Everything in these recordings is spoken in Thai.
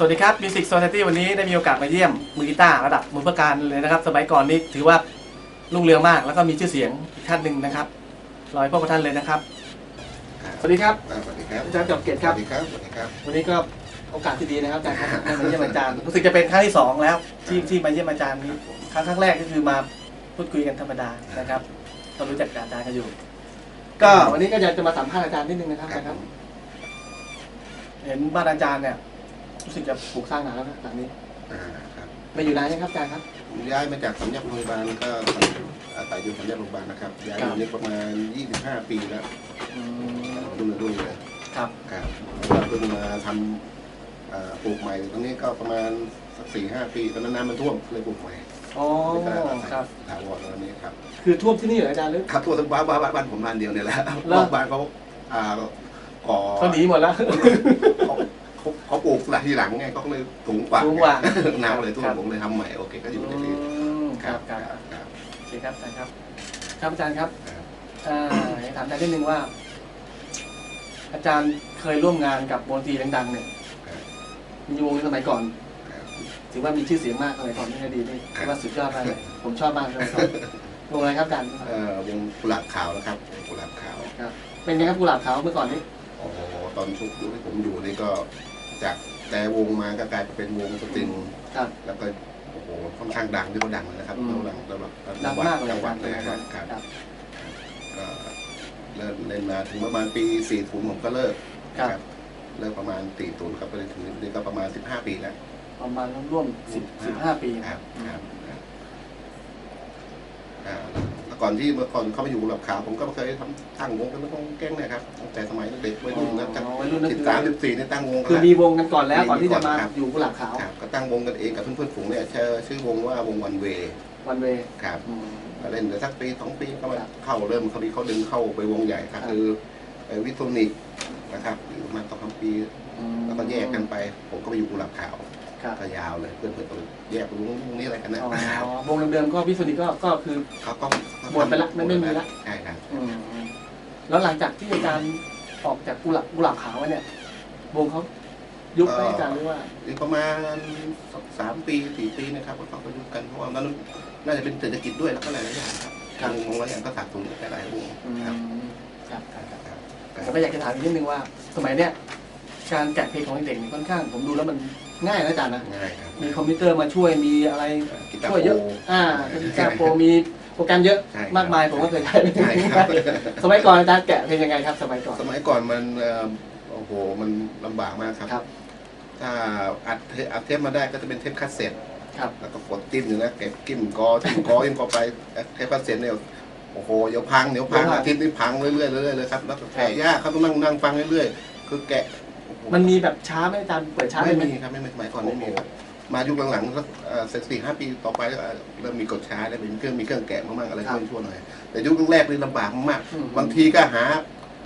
สวัสดีครับ Music Society วันนี้ได้มีโอกาสมาเยี่ยมมือกีตาร์ระดับมือประการเลยนะครับ สมัยก่อนนี่ถือว่ารุ่งเรืองมาก แล้วก็มีชื่อเสียงอีกท่านหนึ่งนะครับรอยพ่อประท่านเลยนะครับ สวัสดีครับอ่าสวัสดีครับอาจารย์จอบเกียรติสครับวัสดีครับสวัสดีครับ วันนี้ก็โอกาสที่ดีนะครับอาจารย์ครับได้มาเยี่ยมอาจารย์รู้สึกจะเป็นครั้งที่สองแล้วที่ที่มาเยี่ยมอาจารย์นี้ครั้งครั้งแรกก็คือมาพูดคุยกันธรรมดานะครับเรารู้จักกับอาจารย์กันอยู่ ก็วันนี้ก็อยากจะมาสัมภาษณ์อาจารย์นิดนึงนะครับอาจารย์ครับ เห็นบ้านอาจารย์เนี่ย รู้สึกจะปลูกสร้างนานแล้วนะหลังนี้อ่าครับมาอยู่นานยังครับอาจารย์ครับผมย้ายมาจากสำนักโรงพยาบาลก็อาศัยอยู่สำนักโรงพยาบาลนะครับย้ายอยู่นี่ประมาณ 25 ปีแล้วอืมรุ่นรุ่นเลยครับครับแล้วเพิ่งมาทำอ่าปลูกใหม่ตรงนี้ก็ประมาณสักสี่ห้าปีตอนนั้นน้ำมันท่วมเลยปลูกใหม่อ๋อแล้วก็อาศัยครับ ถาวรตอนนี้ครับ คือท่วมที่นี่เหรออาจารย์หรือ ครับทั่วทั้งบ้านบ้านบ้านผมบ้านเดียวเนี่ยแหละแล้วรอบบ้านเขาอ่าก่อเขาหนีหมดแล้ว เขา เขาเขาปลูกหลังที่หลังไงเขาก็เลยสูงกว่าสูงกว่า น้ำเลยท่วครัมบผมเลยทำใหม่โอเคก็อยู่ในที่มครับครับครับโอเคครับอาจารย์ครับ ครับอาจารย์ครับครับอ่าอยากถามอาจารย์นิดนึงว่า อาจารย์เคยร่วมงานกับวงดนตรีดังๆเนี่ยครับมีวงในสมัยก่อนครับถือว่ามีชื่อเสียงมากสมัยก่อนที่อดีตนี่ครับถือว่าสุดยอดมากเลยผมชอบมากเลยครับวงอะไรครับอาจารย์เอ่อวงกุหลาบขาวนะครับวงกุหลาบขาวครับเป็นไงครับกุหลาบขาวเมื่อก่อนนี้โอ้โหตอนชุกยุคที่ผมอยู่นี่ก็ จากแต่วงมาก็กลายเป็นวงสตริงครับ แล้วก็โอ้โหค่อนข้างดังที่เขาดังเลยนะครับอืม ดังระดับดังมากเลยจังหวัดอาเลยจารย์ครับครับครับ ก็เริ่มเล่นมาถึงประมาณปี4ศูนย์ผมก็เลิกครับ เลิกประมาณ4ศูนย์ครับไปถึงนี่ก็ประมาณ 15 ปีแล้วประมาณร่วมสิบสิบห้าปี ครับครับครับอ่าแล้วก่ อนที่เมื่อก่อนเข้ามาอยู่กุหลาบขาวผมก็เคยทำตั้งวงกันแล้วก็แก๊งเนะครับตั้งแต่สมัยเด็กวัยรุ่นนะอ๋อวัยรุ่นนั่นสิบคือสามสิบสี่เนี่ยตั้งวงกันคือแล้วมีวงกันก่อนแล้วก่อนที่จะมาครับอยู่กุหลาบขาวครับก็ตั้งวงกันเองกับเพื่อนๆฝูงเนี่ยชื่อชื่อวงว่าวงวันเววันเวครับอืมก็เล่นไปสักปีสองปีก็มาครับเข้าเริ่มเขาดีเขาดึงเข้าไปวงใหญ่ครับครับคือไอ้วิโทนิกนะครับอยู่ประมาณสองสามปี แล้วก็แยกกันไป ผมก็ไปอยู่กุหลาบขาว ครับ ก็ยาวเลยเพื่อนๆก็แยกไปวงวงนี้อะไรกันนะอ๋อวงเดิมๆก็วิสุทธิก็ก็คือ เขาก็หมดไปละไม่ไม่มีละ ใช่ครับอืมแล้วหลังจากที่อาจารย์ออกจากกุหลาบกุหลาบขาวเนี่ย วงเขายุบไหมอาจารย์หรือว่า อีกประมาณสักสามปีสี่ปีนะครับก็เขาก็ยุ่งกันเพราะว่านั้นน่าจะเป็นเศรษฐกิจด้วยแล้วก็หลายๆอย่างครับครับวงหลายอย่างก็ขาดทุนหลายๆวงอืมครับครับครับครับครับแล้วก็อยากจะถามอีกนิดนึงว่า สมัยเนี้ยการแกะเพลงของเด็กๆนี่ค่อนข้าง ผมดูแล้วมัน ง่ายนะอาจารย์นะง่ายครับมีคอมพิวเตอร์มาช่วยมีอะไรกีตาร์ช่วยเยอะ โปรอ่ามีการโปรมีโปรแกรมเยอะใช่ครับมากมายผมก็เคยใช้ใช่ครับ สมัยก่อนอาจารย์แกะเพลงยังไงครับ สมัยก่อน สมัยก่อนมันเอ่อโอ้โหมันลำบากมากครับ ครับ ถ้าอัดเทปอัดเทปมาได้ก็จะเป็นเทปคาสเซ็ตครับ แล้วก็กดจิ้มอยู่นะเก็บกิ้มกอจิ้มกอจิ้มกอไปเทปคาสเซ็ตเนี่ยโอ้โหเดี๋ยวพังเดี๋ยวพังเดี๋ยวพัง อาทิตย์นี้พังเรื่อยๆเรื่อยๆเลยครับแล้วก็แกะยากครับต้องนั่งนั่งฟังเรื่อยๆคือแกะโอ้โห มันมีแบบช้าไหมอาจารย์เปิดช้าไม่ได้ไหมมีครับไม่มีสมัยก่อนไม่มีครับมายุคหลังๆสักเอ่อสักสี่ห้าปีต่อไปแล้วเริ่มมีกดช้าแล้วมีเครื่องมีเครื่องแกะมากๆอะไรครับช่วยช่วยหน่อย แต่ยุคแรกๆนี่ลำบากมากอืมบางทีก็หา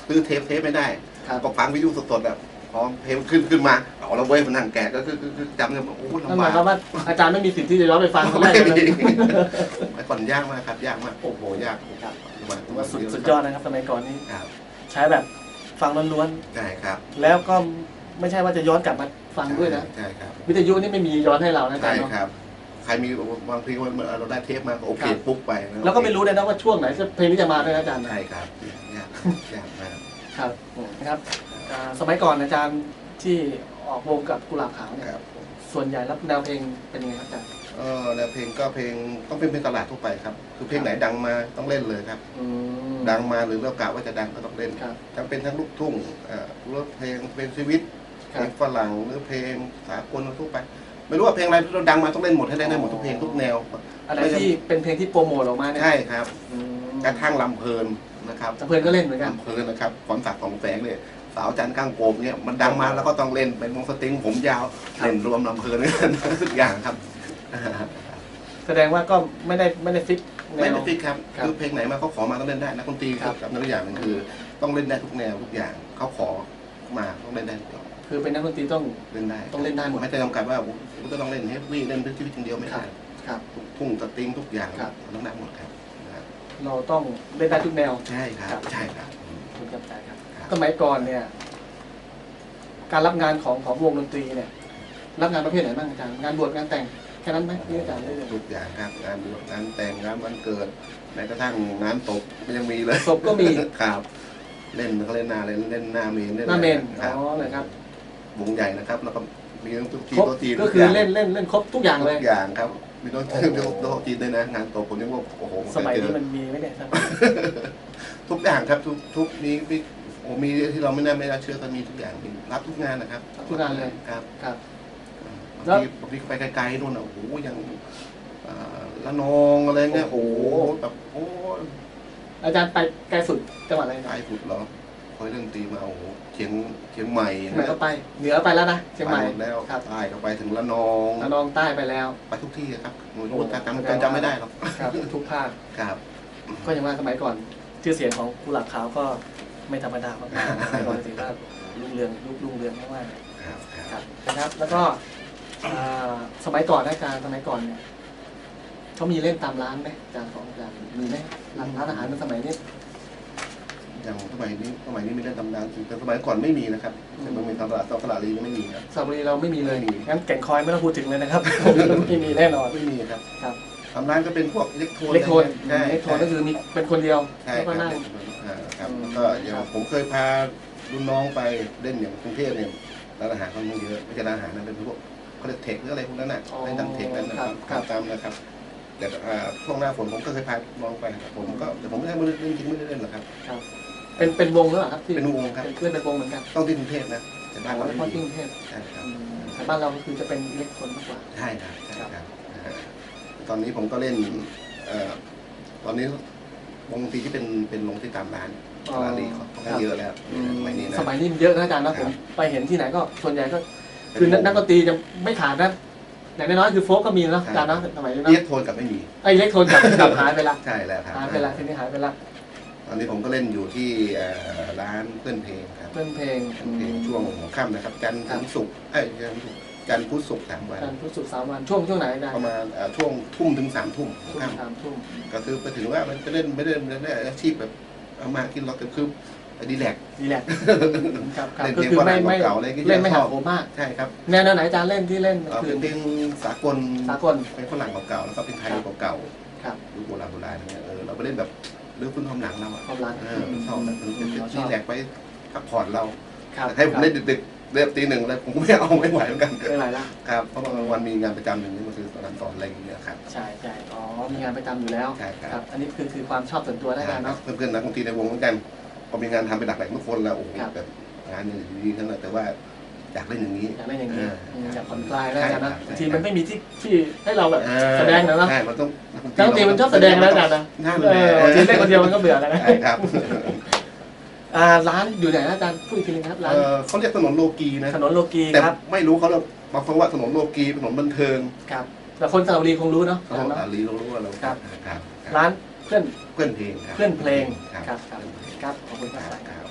ซื้อเทปเทปไม่ได้ ครับ ก็ฟังวิทยุสดๆแบบพอเพลงขึ้นขึ้นมาเอาละเว้ยมันนั่งแกะก็คือคือคือจำเนี่ยโอ้โหนั่นลำหบามายกความว่าอาจารย์ไม่มีสิทธิ์ที่จะย้อนไปฟังครั้งแรกไม่เลยมีสมัยก่อนยากมากครับ ยากมากโอ้โหยากครับมากถือว่าสุดสุดยอดนะครับสมัยก่อนนี่ครับ ใช้แบบ ฟังล้วนใช่ครับๆแล้วก็ไม่ใช่ว่าจะย้อนกลับมาฟังด้วยนะใช่ครับ วิทยุนี่ไม่มีย้อนให้เรานะอาจาใช่รย์เนาะ ครับ ใครมีบางทีว่าเราได้เทปมาก็โอเคครับ ปุ๊บไปนะแล้วก็ไม่รู้เลยนะว่าช่วงไหนเพลงนี้จะมาด้วยนะอาจารย์ใช่ครับยากยากมากครับนะครับอ่าสมัยก่อนอาจารย์ที่ออกวงกับกุหลาบขาวเนี่ยครับ ส่วนใหญ่แล้วแนวเพลงเป็นยังไงครับอาจารย์ เออแล้วเพลงก็เพลงต้องเป็นเพลงตลาดทั่วไปครับ คือเพลงไหนดังมาต้องเล่นเลยครับ อืม ดังมาหรือเรากะว่าจะดังก็ต้องเล่นครับทั้งเป็นทั้งลูกทุ่งเอ่อหรือเพลงเป็นชีวิตคเพรัลบ งฝรั่งหรือเพลงสากลทั่วไป ไม่รู้ว่าเพลงอะไรที่เราดังมาต้องเล่นหมดให้ได้ได้หมดทุกเพลงทุกแนวอะไรที่เป็นเพลงที่โปรโมทออกมาเนี่ยใช่ครับอืมกระทั่งลำเพลินนะครับลำเพลินก็เล่นเหมือนกัน ลำเพลินนะครับขอนสักดิ์ของแสงเนี่ยสาวจันทร์ข้างโกมเนี่ยมันดังมาแล้วก็ต้องเล่นเป็นวงสตริงผมยาวครับ เล่นรวมลำเพลินทุกอย่างครับ แสดงว่าก็ไม่ได้ไม่ได้ฟิกแนไม่วได้ฟิกครับครับคือเพลงไหนมาเขาขอมาต้องเล่นได้นักดนตรีครับกับนักอย่างหนึงคือ ต้องเล่นได้ทุกแนวทุกอย่างเขาขอมาต้องเล่นได้ทุกอย่างคือเป็นนักดนตรีต้อง เล่นได้ต้องเล่นได้หมด ไม่ได้จำกัดว่าผมจะต้องเล่นเฮฟวี่เล่นเป็นชีวิตอย่างเดียวไม่ได้ครับ ทุกทุ่งสตริงทุกอย่างครับ ต้องได้หมดครับนะครับเราต้องเล่นได้ทุกแนว ใช่คครัรับ บใช่ครับอืมคุณจำใจครับ ครับ สมัยก่อนเนี่ย การรับงานของของวงดนตรีเนี่ย รับงานประเภทไหนบ้างอาจารย์งานบวชงานแต่ง แค่นั้นไหมที่อาจารย์ได้เลยทุกอย่างครับงานบวชงานแต่งงานวันเกิดแม้กระทั่งงานตบมันยังมีเลยศพก็มีครับ เล่นเขาเล่นหน้าเล่นเล่นหน้าเมนล่หน้าเมนครับอ๋อเลยครับวงใหญ่นะครับแล้วก็มีทั้งตุ๊กจีครบโต๊ะจีนก็คือเล่นเล่นเล่นครบทุกอย่างเลยทุกอย่างครับมีโต๊ะโอ้โหโต๊ะจีนด้วยนะงานตบผมยังว่าโอ้โหสมัยเคเจนี้อมันมีไหมเนี่ยครับทุกอย่างครับทุกทุกมีมีโอ้มีที่เราไม่น่าไม่น่าเชื่อก็มีทุกอย่างมีรับทุกงานนะครับรับทุกงานเลยครับครับบาง แล้ว ทีบางทีไปไกลๆนู่นน่ะโอ้โหยังอ่าละนองอะไรเงี้ยโอ้โอ้โห โหแบบโอ้ยอาจารย์ไปไกลสุดจังหวัดอะไรตายสุดเหรอคอยเรื่องตีมาโอ้โหเชียงเชียงใหม่เชียงใหม่ก็ไป เหนือไปแล้วนะเชียงใหม่ไปดแล้วครับใต้ก็ไปถึงละนองระนองใต้ไปแล้ว ไปทุกที่อะครับหนูโอ้จำจำจำไม่ได้หรอกครับ ทุกภาค ครับก็ยังว่าสมัยก่อน ชื่อเสียงของกุหลาบขาวก็ไม่ธรรมดามากๆสมัยก่อนถือว่ารุ่งเรืองยุครุ่งเรืองมากๆครับคครับรับนะครับ แล้วก็อ่า สมัยก่อนนะอาจารย์สมัยก่อนเนี่ยเขามีเล่นตามร้านไหมอาจารย์ของอาจารย์มีไหมร้านร้านอาหารในสมัยนี้อย่างสมัยนี้สมัยนี้มีเรื่องตำนานจริงแต่สมัยก่อนไม่มีนะครับอืมแต่มันมีตลาดตลาดลีนี่ไม่มีครับสระบุรีเราไม่มีเลยไม่มีงั้นแก่งคอยไม่ต้องพูดถึงเลยนะครับ ไม่มีแน่นอนไม่มีครับครับตำนานก็เป็นพวกอิเล็กโทรนเล็กโทนใช่เล็กโทนก็คือมีเป็นคนเดียวใช่แล้วคก็รับนั่งอ่าครับอืมก็อย่างครับผมเคยพารุ่นน้องไปเล่นอย่างกรุงเทพเนี่ยร้านอาหารค่อนข้างเยอะไม่ใช่ร้านอาหารนะเป็นพวก เขาเรียกเทคหรืออะไรพวกนั้นน่ะอ๋อเล่นทำเทคนั่นนะคครัรับบครับตามนะครับ แต่อ่าช่วงหน้าฝนผมก็เคยพาน้องไปผมก็แต่ผมไม่ได้ไม่ได้เล่นจริงไม่ได้เล่นหรอกครับ ครับ เป็นเป็นวงหรือเปล่าครับที่เป็นวงครับ เล่นเป็นวงเหมือนกันต้องที่กรุงเทพนะแต่บ้านเราเฉไม่พาะที่มีกรุงเทพใช่ครับอืมแต่บ้านเราก็คือจะเป็นอิเล็กโทรนมากกว่า ใช่ครับใช่ครับนะฮะตอนนี้ผมก็เล่นเอ่อตอนนี้วงดนตรีที่เป็นเป็นวงที่ตามร้านอ๋อร้านลีเขาก็เยอะแล้วอืมสมัยนี้นะ สมัยนี้มันเยอะนะอาจารย์นะคผรับมไปเห็นที่ไหนก็ส่วนใหญ่ก็ คือนักนักดนตรีจะไม่ขาดนะอย่างน้อยๆคือโฟกก็มีนะอาจารย์นะสมัยนี้นะเรียกโทนกับไม่มีไอ้อิเล็กโทรนกับกับหายไปละใช่แล้วครับหายไปละทีนี้หายไปละตอนนี้ผมก็เล่นอยู่ที่เอ่อร้านเพื่อนเพลงครับเพื่อนเพลงเพื่อนเพลงช่วงหัวค่ำนะครับ จันทร์ถึงศุกร์เอ้ยจันทร์ถึงศุกร์จันทร์พุธศุกร์สามวันการพุธศุกร์สามวันช่วงช่วงไหนอาจารย์ประมาณเอ่อช่วงทุ่มถึงสามทุ่มหัวช่วงค่สามทุ่มำก็คือไปถึงว่ามันจะเล่นไม่ได้ไม่ได้อาชีพแบบเอามากินเราแต่คือ ดีแลกซ์ดีแลกซ์ครับครับเล่นก็เพลงคือไม่ฝรั่งไม่เก่าๆอะไรก็เล่นไม่ชหัอกบโหมมากใช่ครับแนวแนวไหนอาจารย์เล่นที่เล่นเอ่อคืเป็อนเพลงสากลสากล เป็นฝรั่งเก่าๆแล้วก็เป็นไทยเก่าครับ ๆยุคโบราณโบราณอย่างเงี้ยเออเราไปเล่นแบบเรื่องคุณความหลังเราอะความรักเออชอบแบบเป็นเป็นเราชดีอบแลกซ์ไปพักผ่อนเราครับแต่ให้ผมเล่นดึกๆเล่นตีหนึ่งเลยผมก็ไม่เอาไม่ไหวเหมือนกันไม่ไหวละครับเพราะบางวันมีงานประจำหนึ่งนี่มันคือตอนนั้นสอนอะไรอย่างเงี้ยครับใช่ใช่อ๋อมีงานประจำอยู่แล้ว ใช่ครับครับอันนี้คือคือความชอบส่วนตัวนะอาจารย์เนาะ เพื่อนๆนักดนตรีในวงเหมือนกัน พอมีงานทำเป็นหลักแหล่งทุกคนแล้วโอ้โหครับ แบบงานเนี่ยดีๆทั้งนั้นแต่ว่าอยากเล่นอย่างนี้ อยากเล่นอย่างนี้เอออืมอยากผ่อนคลายนะอาจารย์นะใช่ครับบางทีมันไม่มีที่ที่ให้เราแบบเออแสดงนะเนาะใช่มันต้องนักดนตรีมันชอบแสดงนะอาจารย์นะนั่นเอแหละอบางทีเล่นคนเดียวมันก็เบื่อแล้วนะใช่ครับอ่าร้านอยู่ไหนนะอาจารย์พูดอีกทีนึงครับร้านเออเขาเรียกถนนโลกีนะถนนโลกีแต่ครับไม่รู้เขาเรียกบางคนว่าถนนโลกีถนนบันเทิงครับแต่คนสระบุรีคงรู้เนาะเขาอาจารย์บอกเนาะอาลีเรารู้ว่าเราครับ ครับ ร้าน เพื่อนเพื่อนเพลงครับ เพื่อนเพลงครับครับครับครับขอบคุณครับครับ